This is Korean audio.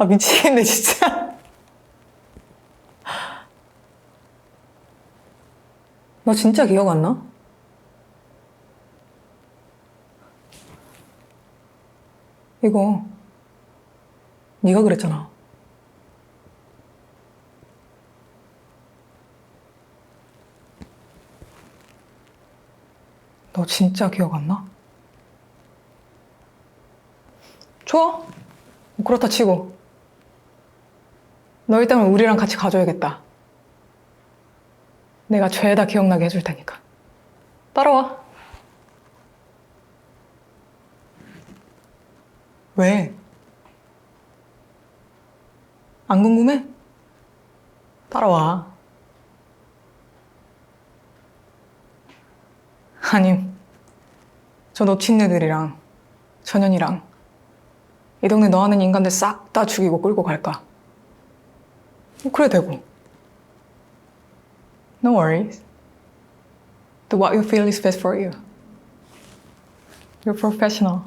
아, 미치겠네, 진짜. 너 진짜 기억 안 나? 이거 네가 그랬잖아. 너 진짜 기억 안 나? 좋아. 뭐 그렇다 치고. 너 일단은 우리랑 같이 가줘야겠다. 내가 죄다 기억나게 해줄 테니까. 따라와. 왜? 안 궁금해? 따라와. 아님, 저 놓친애들이랑 전현이랑 이 동네 너 아는 인간들 싹 다 죽이고 끌고 갈까? 뭐 그래 되고. No worries. Do what you feel is best for you. You're professional.